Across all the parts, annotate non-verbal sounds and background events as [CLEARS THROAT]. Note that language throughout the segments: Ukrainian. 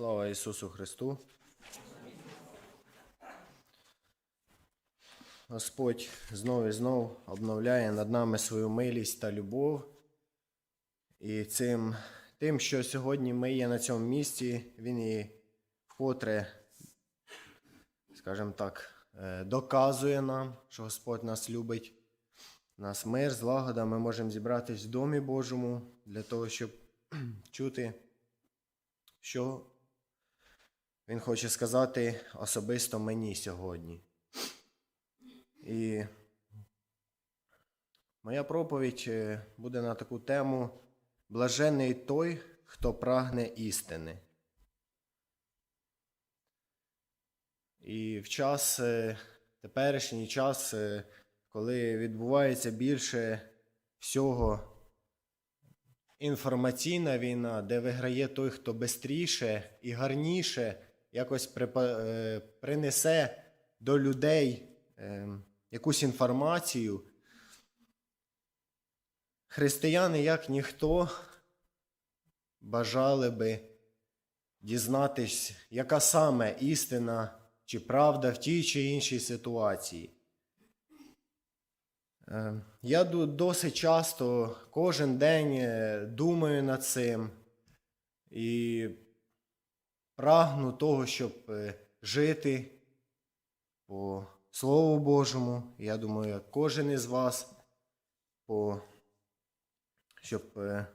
Слава Ісусу Христу. Господь знов і знов обновляє над нами свою милість та любов. І цим, тим, що сьогодні ми є на цьому місці, Він і вкотре, скажімо так, е, доказує нам, що Господь нас любить. Нас мир, злагода, ми можемо зібратись в домі Божому для того, щоб [CLEARS THROAT] чути, що Він хоче сказати особисто мені сьогодні. І моя проповідь е, буде на таку тему Блажений той, хто прагне істини. І в час, е, теперішній час, е, коли відбувається більше всього інформаційна війна, де виграє той, хто бистріше і гарніше якось е, принесе до людей е, якусь інформацію. Християни, як ніхто, бажали би дізнатись, яка саме істина чи правда в тій чи іншій ситуації. Е, Я досить часто кожен день е, думаю над цим і прагну того, щоб е, жити по Слову Божому. Я думаю, як кожен із вас, по, щоб е,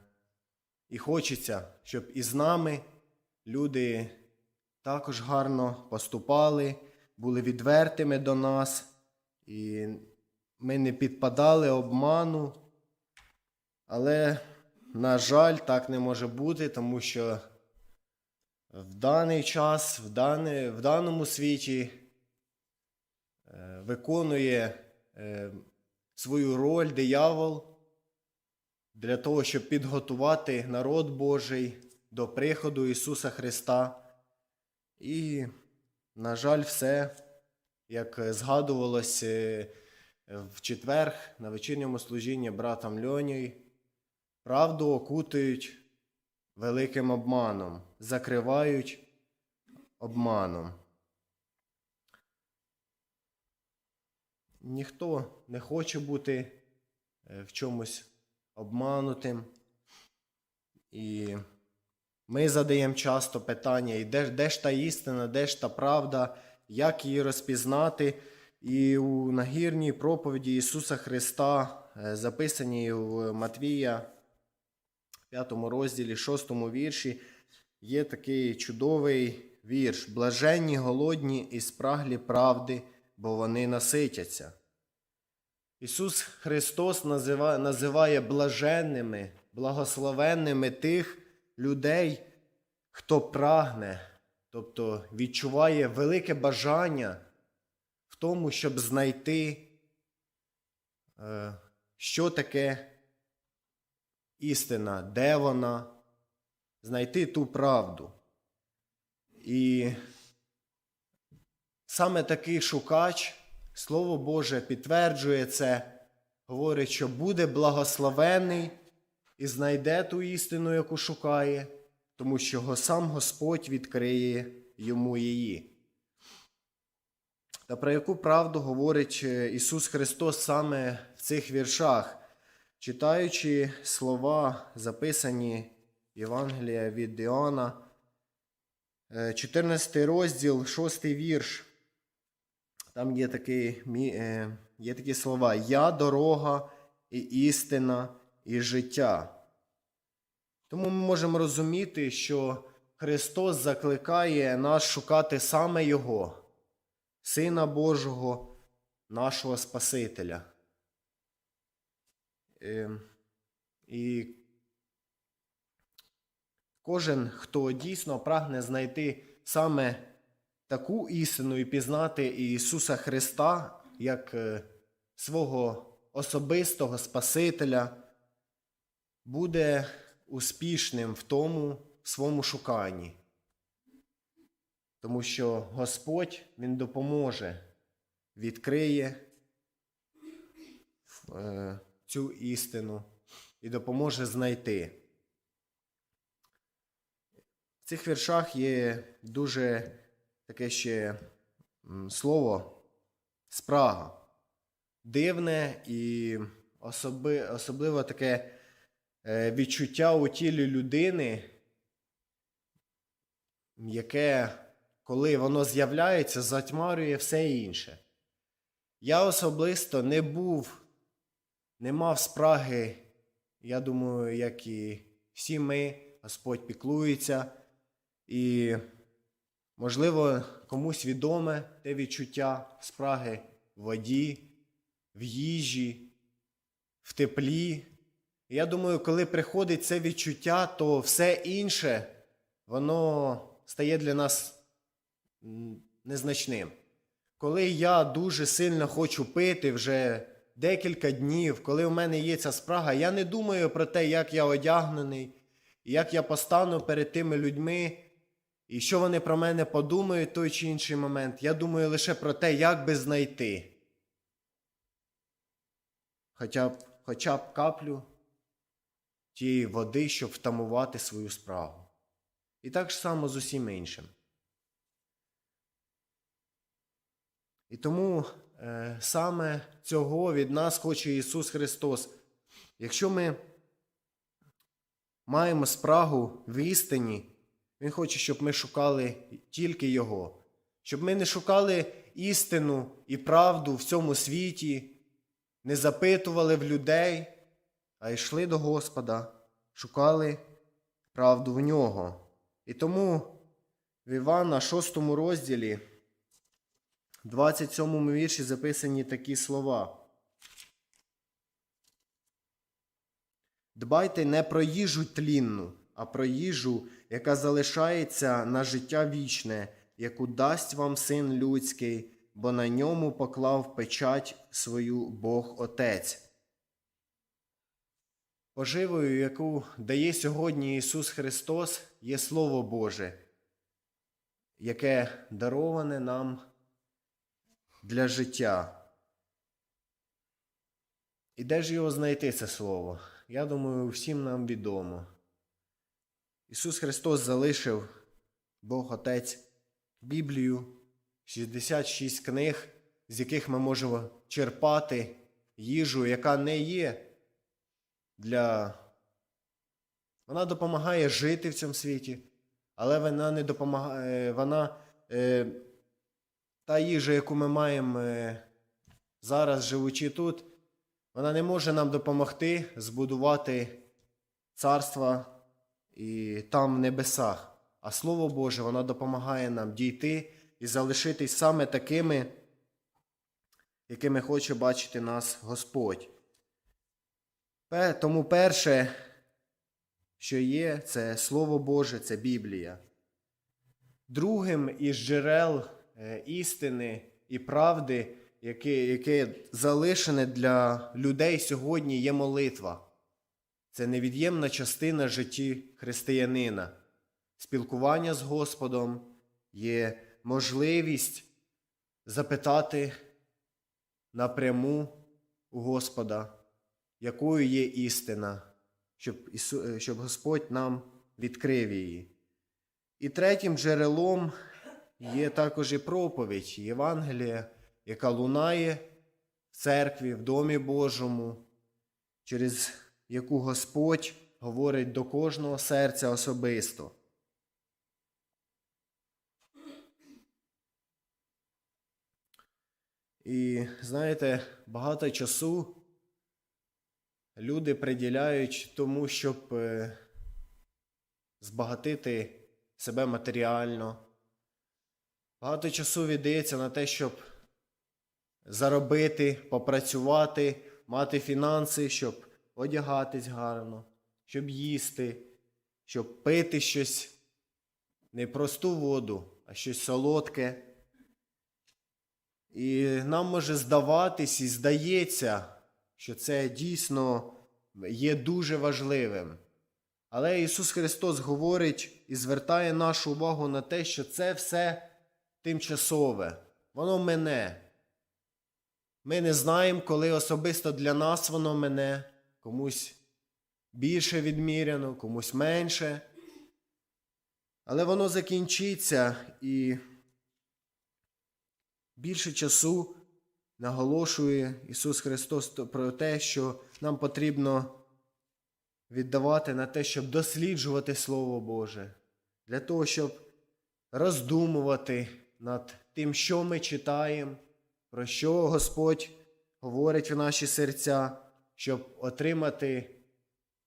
і хочеться, щоб із нами люди також гарно поступали, були відвертими до нас, і ми не підпадали обману. Але, на жаль, так не може бути, тому що в даний час, в, дане, в даному світі е, виконує е, свою роль диявол для того, щоб підготувати народ Божий до приходу Ісуса Христа. І, на жаль, все, як згадувалось е, в четвер на вечірньому служінні братам Льоній, правду окутують великим обманом, закривають обманом. Ніхто не хоче бути е, в чомусь обманутим. І ми задаємо часто питання, і де, де ж та істина, де ж та правда, як її розпізнати. І у нагірній проповіді Ісуса Христа, е, записаній в Матвія, 5 розділі, 6 вірші, є такий чудовий вірш: Блаженні голодні і спраглі правди, бо вони наситяться. Ісус Христос називає, називає блаженними, благословенними тих людей, хто прагне, тобто відчуває велике бажання в тому, щоб знайти, е, що таке істина, де вона, знайти ту правду. І саме такий шукач, Слово Боже підтверджує це, говорить, що буде благословений і знайде ту істину, яку шукає, тому що сам Господь відкриє йому її. Та про яку правду говорить е, Ісус Христос саме в цих віршах, читаючи слова, записані Євангелія від Іоанна, е, 14 розділ, 6 вірш. Там є такі, е, є такі слова: Я дорога і істина, і життя. Тому ми можемо розуміти, що Христос закликає нас шукати саме Його, Сина Божого, нашого Спасителя. Е, І кожен, хто дійсно прагне знайти саме таку істину і пізнати Ісуса Христа як е, свого особистого Спасителя, буде успішним в тому в своєму шуканні. Тому що Господь Він допоможе, відкриє е, цю істину і допоможе знайти. В цих віршах є дуже таке ще слово спрага. Дивне і особи, особливо таке е, відчуття у тілі людини, яке, коли воно з'являється, затьмарює все інше. Я особисто не був, не мав спраги, я думаю, як і всі ми, Господь піклується, і, можливо, комусь відоме те відчуття спраги в воді, в їжі, в теплі. Я думаю, коли приходить це відчуття, то все інше, воно стає для нас незначним. Коли я дуже сильно хочу пити вже декілька днів, коли у мене є ця спрага, я не думаю про те, як я одягнений, як я постану перед тими людьми, і що вони про мене подумають в той чи інший момент. Я думаю лише про те, як би знайти. Хоча б, хоча б каплю тієї води, щоб втамувати свою справу. І так ж само з усім іншим. І тому саме цього від нас хоче Ісус Христос. Якщо ми маємо спрагу в істині, Він хоче, щоб ми шукали тільки Його, щоб ми не шукали істину і правду в цьому світі, не запитували в людей, а йшли до Господа, шукали правду в нього. І тому в Івана 6 розділі, 27 вірші записані такі слова. Дбайте не про їжу тлінну, а про їжу, яка залишається на життя вічне, яку дасть вам син людський, бо на ньому поклав печать свою Бог Отець. Поживою, яку дає сьогодні Ісус Христос, є Слово Боже, яке дароване нам для життя. І де ж його знайти це слово? Я думаю, всім нам відомо. Ісус Христос залишив Бог Отець Біблію, 66 книг, з яких ми можемо черпати їжу, яка не є для. Вона допомагає жити в цьому світі, але вона не допомагає. Вона е, та їжа, яку ми маємо е, зараз, живучи тут, вона не може нам допомогти збудувати царства і там в небесах. А Слово Боже, воно допомагає нам дійти і залишитись саме такими, якими хоче бачити нас Господь. Тому перше, що є, це Слово Боже, це Біблія. Другим із джерел істини і правди, яке, яке залишене для людей сьогодні, є молитва. Це невід'ємна частина житті християнина. Спілкування з Господом є можливість запитати напряму у Господа, якою є істина, щоб, е, щоб Господь нам відкрив її. І третім джерелом є також і проповідь Євангелія, яка лунає в церкві, в Домі Божому, через яку Господь говорить до кожного серця особисто. І знаєте, багато часу люди приділяють тому, щоб е, збагатити себе матеріально. Багато часу віддається на те, щоб заробити, попрацювати, мати фінанси, щоб одягатись гарно, щоб їсти, щоб пити щось не просту воду, а щось солодке. І нам може здаватись і здається, що це дійсно є дуже важливим. Але Ісус Христос говорить і звертає нашу увагу на те, що це все тимчасове, воно мене. Ми не знаємо, коли особисто для нас воно мене, комусь більше відміряно, комусь менше. Але воно закінчиться і більше часу наголошує Ісус Христос про те, що нам потрібно віддавати на те, щоб досліджувати Слово Боже, для того, щоб роздумувати над тим, що ми читаємо, про що Господь говорить в наші серця, щоб отримати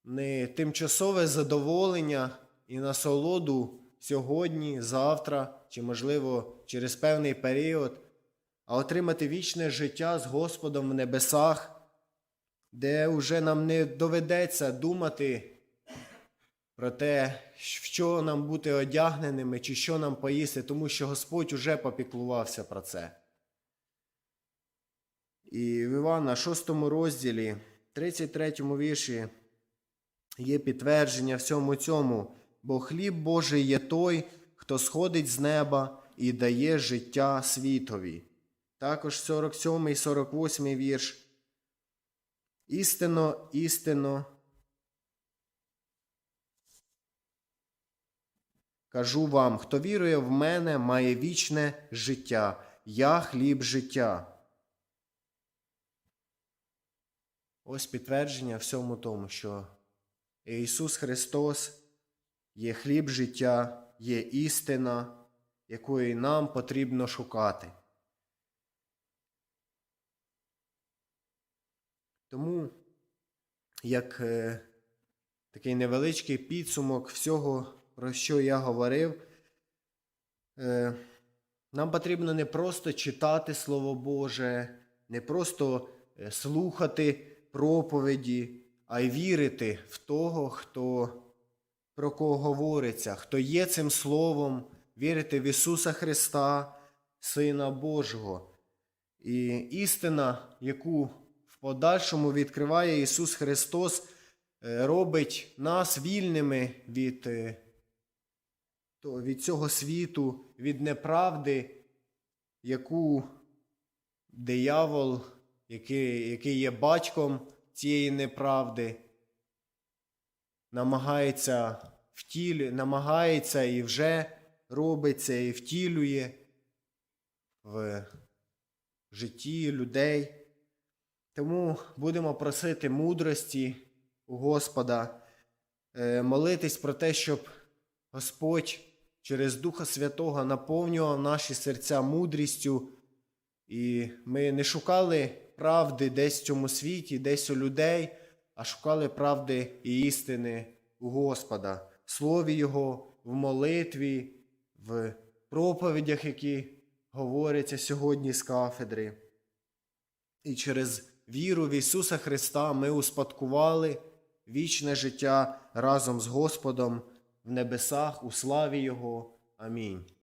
не тимчасове задоволення і насолоду сьогодні, завтра, чи, можливо, через певний період, а отримати вічне життя з Господом в небесах, де вже нам не доведеться думати про те, в що нам бути одягненими, чи що нам поїсти, тому що Господь уже попіклувався про це. І в Івана 6 розділі, 33 вірші, є підтвердження всьому цьому, бо хліб Божий є той, хто сходить з неба і дає життя світові. Також 47 і 48 вірш. Істинно, істинно. Кажу вам, хто вірує в мене, має вічне життя. Я хліб життя. Ось підтвердження всьому тому, що Ісус Христос є хліб життя, є істина, якої нам потрібно шукати. Тому, як е, такий невеличкий підсумок всього, про що я говорив, е, нам потрібно не просто читати Слово Боже, не просто е, слухати проповіді, а й вірити в того, хто про кого говориться, хто є цим Словом, вірити в Ісуса Христа, Сина Божого. І істина, яку в подальшому відкриває Ісус Христос, е, робить нас вільними від, то- від цього світу, від неправди, яку диявол, який, який є батьком цієї неправди, намагається втілю, намагається і вже робиться, і втілює в житті людей. Тому будемо просити мудрості у Господа, е, молитись про те, щоб Господь через Духа Святого наповнював наші серця мудрістю, і ми не шукали правди десь в цьому світі, десь у людей, а шукали правди і істини у Господа, в Слові Його, в молитві, в проповідях, які говоряться сьогодні з кафедри. І через віру в Ісуса Христа ми успадкували вічне життя разом з Господом в небесах у славі Його. Амінь.